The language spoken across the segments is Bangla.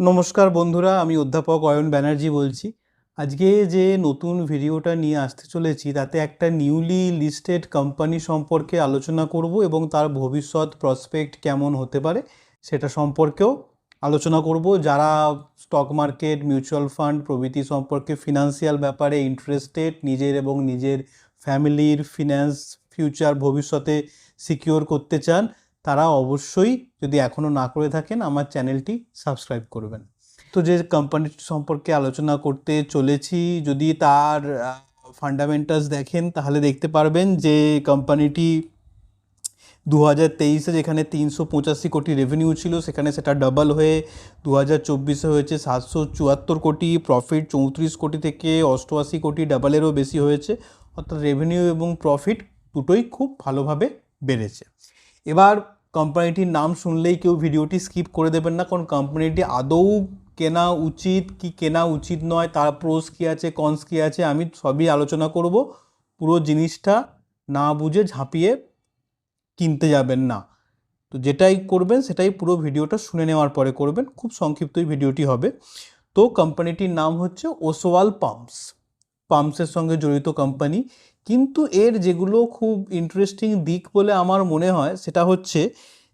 নমস্কার বন্ধুরা, আমি অধ্যাপক অয়ন ব্যানার্জি বলছি। আজকে যে নতুন ভিডিওটা নিয়ে আসতে চলেছি, তাতে একটা নিউলি লিস্টেড কোম্পানি সম্পর্কে আলোচনা করব এবং তার ভবিষ্যৎ প্রসপেক্ট কেমন হতে পারে সেটা সম্পর্কেও আলোচনা করব। যারা স্টক মার্কেট মিউচুয়াল ফান্ড প্রভৃতি সম্পর্কে ফিনান্সিয়াল ব্যাপারে ইন্টারেস্টেড নিজের এবং নিজের ফ্যামিলির ফিন্যান্স ফিউচার ভবিষ্যতে সিকিওর করতে চান তারা অবশ্যই যদি এখনও না করে থাকেন, আমার চ্যানেলটি সাবস্ক্রাইব করবেন। তো যে কোম্পানিটি সম্পর্কে আলোচনা করতে চলেছি, যদি তার ফান্ডামেন্টালস দেখেন, তাহলে দেখতে পারবেন যে কোম্পানিটি দু হাজার তেইশে যেখানে তিনশো পঁচাশি কোটি রেভিনিউ ছিল, সেখানে সেটা ডাবল হয়ে দু হাজার চব্বিশে হয়েছে সাতশো চুয়াত্তর কোটি প্রফিট চৌত্রিশ কোটি থেকে অষ্টআশি কোটি ডাবলেরও বেশি হয়েছে। অর্থাৎ রেভিনিউ এবং প্রফিট দুটোই খুব ভালোভাবে বেড়েছে। এবার কোম্পানিটির নাম শুনলেই কেউ ভিডিওটি স্কিপ করে দেবেন না, কারণ কোম্পানিটি আদৌ কেনা উচিত কি কেনা উচিত নয়, তার প্রোস কী আছে কনস কী আছে, আমি সবই আলোচনা করব। পুরো জিনিসটা না বুঝে ঝাঁপিয়ে কিনতে যাবেন না। তো যেটাই করবেন, সেটাই পুরো ভিডিওটা শুনে নেওয়ার পরে করবেন। খুব সংক্ষিপ্তই ভিডিওটি হবে। তো কোম্পানিটির নাম হচ্ছে ওসোয়াল পাম্পস পাম্পসের সঙ্গে জড়িত কোম্পানি কিন্তু এর যেগুলো খুব ইন্টারেস্টিং দিক বলে আমার মনে হয়, সেটা হচ্ছে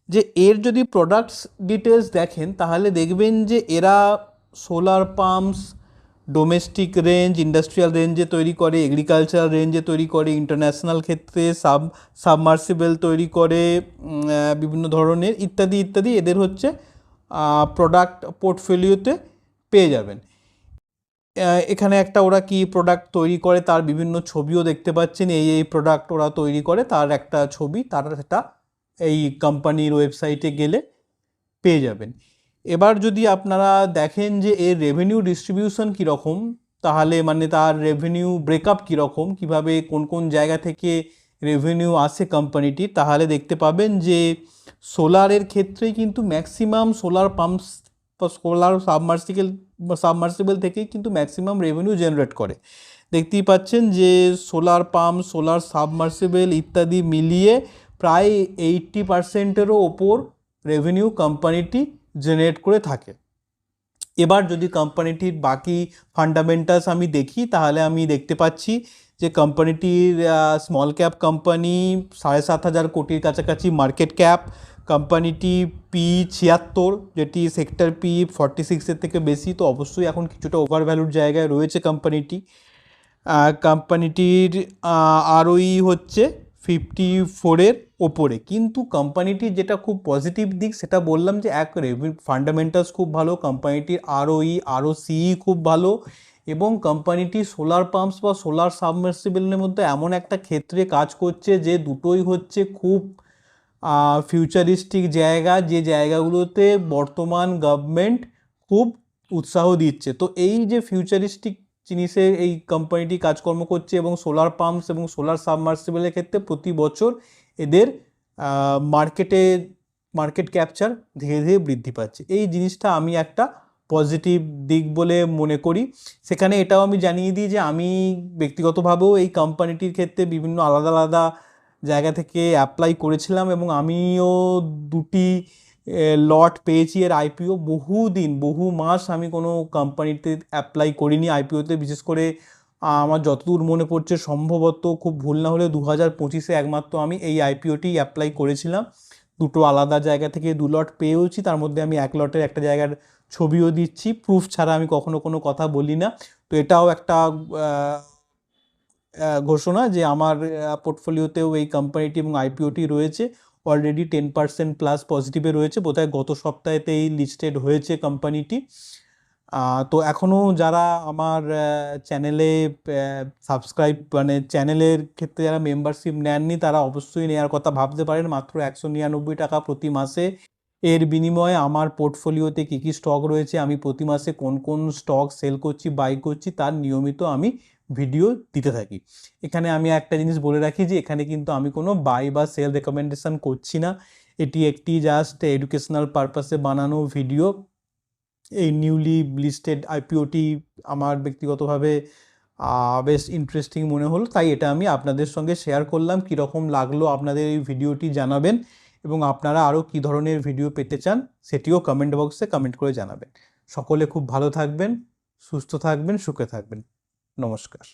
যে এর যদি প্রোডাক্টস ডিটেলস দেখেন, তাহলে দেখবেন যে এরা solar pumps domestic range industrial রেঞ্জে তৈরি করে এগ্রিকালচার রেঞ্জে তৈরি করে ইন্টারন্যাশনাল ক্ষেত্রে সাব সাবমার্সিবল তৈরি করে বিভিন্ন ধরনের ইত্যাদি ইত্যাদি এদের হচ্ছে প্রোডাক্ট পোর্টফোলিওতে পেয়ে যাবেন। এখানে একটা ওরা কি প্রোডাক্ট তৈরি করে তার বিভিন্ন ছবিও দেখতে পাচ্ছেন। এই এই প্রোডাক্ট ওরা তৈরি করে তার একটা ছবি, তার সেটা এই কোম্পানির ওয়েবসাইটে গেলে পেয়ে যাবেন। এবার যদি আপনারা দেখেন যে এর রেভিনিউ ডিস্ট্রিবিউশন কীরকম, তাহলে মানে তার রেভিনিউ ব্রেকআপ কীরকম, কীভাবে কোন কোন জায়গা থেকে রেভিনিউ আসে কোম্পানিটি তাহলে দেখতে পাবেন যে সোলারের ক্ষেত্রেই কিন্তু maximum solar pumps solar submersible submersible থেকেই কিন্তু ম্যাক্সিমাম রেভিনিউ জেনারেট করে। দেখতেই পাচ্ছেন যে সোলার পাম্প সোলার সাবমার্সিবল ইত্যাদি মিলিয়ে প্রায় এইট্টি পার্সেন্টেরও ওপর রেভিনিউ কোম্পানিটি জেনারেট করে থাকে। এবার যদি কোম্পানিটির বাকি ফান্ডামেন্টালস আমি দেখি, তাহলে আমি দেখতে পাচ্ছি যে কোম্পানিটির স্মল ক্যাপ কোম্পানি সাড়ে সাত হাজার কোটির কাছাকাছি মার্কেট ক্যাপ কোম্পানিটি পি ছিয়াত্তর, যেটি সেক্টর পি ফর্টি সিক্সের থেকে বেশি, তো অবশ্যই এখন কিছুটা ওভার ভ্যালুর জায়গায় রয়েছে কোম্পানিটি কোম্পানিটির আরওই হচ্ছে ফিফটি ফোরের ওপরে। কিন্তু কোম্পানিটির যেটা খুব পজিটিভ দিক, সেটা বললাম যে এক রেভিউ ফান্ডামেন্টালস খুব ভালো কোম্পানিটির আরওই আরও সিই খুব ভালো, এবং কোম্পানিটি সোলার পাম্পস বা সোলার সাবমার্সিবলের মধ্যে এমন একটা ক্ষেত্রে কাজ করছে যে দুটোই হচ্ছে খুব ফিউচারিস্টিক জায়গা, যে জায়গাগুলোতে বর্তমান গভর্নমেন্ট খুব উৎসাহ দিচ্ছে। তো এই যে ফিউচারিস্টিক জিনিসে এই কোম্পানিটি কাজকর্ম করছে এবং সোলার পাম্পস এবং সোলার সাবমার্সিবলের ক্ষেত্রে প্রতি বছর এদের মার্কেটে মার্কেট ক্যাপচার ধীরে ধীরে বৃদ্ধি পাচ্ছে। এই জিনিসটা আমি একটা পজিটিভ দিক বলে মনে করি। সেখানে এটাও আমি জানিয়ে দিই যে আমি ব্যক্তিগতভাবেও এই কোম্পানিটির ক্ষেত্রে বিভিন্ন আলাদা আলাদা জায়গা থেকে অ্যাপ্লাই করেছিলাম এবং আমিও দুটি লট পেয়েছি এর আইপিও বহু দিন বহু মাস আমি কোনো কোম্পানিতে অ্যাপ্লাই করিনি আইপিওতে বিশেষ করে আমার যতদূর মনে পড়ছে, সম্ভবত খুব ভুল না হলে দু হাজার পঁচিশে একমাত্র আমি এই আইপিওটি অ্যাপ্লাই করেছিলাম। দুটো আলাদা জায়গা থেকে দু লট পেয়েওছি, তার মধ্যে আমি এক লটের একটা জায়গার ছবিও দিচ্ছি। প্রুফ ছাড়া আমি কখনো কোনো কথা বলি না। তো এটাও একটা ঘোষণা যে আমার পোর্টফোলিওতেও এই কোম্পানিটি এবং আইপিওটি রয়েছে। অলরেডি টেন পার্সেন্ট প্লাস পজিটিভে রয়েছে। বোধহয় গত সপ্তাহেতেই লিস্টেড হয়েছে কোম্পানিটি তো এখনও যারা আমার চ্যানেলে সাবস্ক্রাইব মানে চ্যানেলের ক্ষেত্রে যারা মেম্বারশিপ নেননি, তারা অবশ্যই নেওয়ার কথা ভাবতে পারেন। মাত্র একশো নিরানব্বই টাকা প্রতি মাসে। এর বিনিময়ে আমার পোর্টফোলিওতে কী কী স্টক রয়েছে, আমি প্রতি মাসে কোন কোন স্টক সেল করছি বাই করছি, তার নিয়মিত আমি ভিডিও দিতে থাকি। এখানে আমি একটা জিনিস বলে রাখি যে, এখানে কিন্তু আমি কোনো বাই বা সেল রেকমেন্ডেশন করছি না। এটি একটি জাস্ট এডুকেশনাল পারপাসে বানানো ভিডিও এই নিউলি লিস্টেড আইপিওটি আমার ব্যক্তিগতভাবে বেশ ইন্টারেস্টিং মনে হলো। তাই এটা আমি আপনাদের সঙ্গে শেয়ার করলাম। কীরকম লাগল আপনাদের এই ভিডিওটি জানাবেন এবং আপনারা আরও কী ধরনের ভিডিও পেতে চান, সেটিও কমেন্ট বক্সে কমেন্ট করে জানাবেন। সকলে খুব ভালো থাকবেন, সুস্থ থাকবেন, সুখে থাকবেন। নমস্কার।